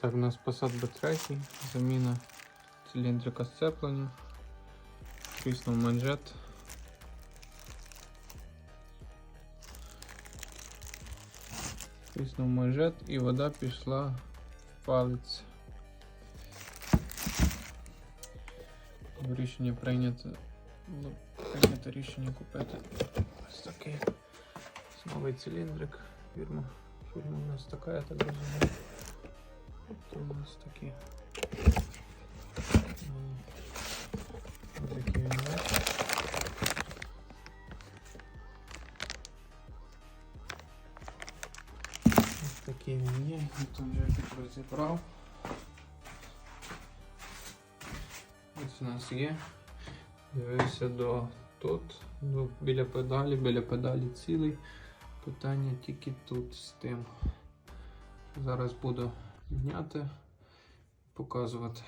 Так, у нас Passat B3, заміна циліндрика сцеплення, тріснув манжет. Тріснув манжет і вода пішла в палець. Рішення прийнято. Було прийнято рішення купити ось такий новий циліндрик. Фірма, фірма у нас така, я так розумію. Такий він є, я тут вже тут розібрав. Ось у нас є. Дивився до тут, до, біля педалі, біля педалі цілий. Питання тільки тут з тим. Зараз буду зняти, показувати.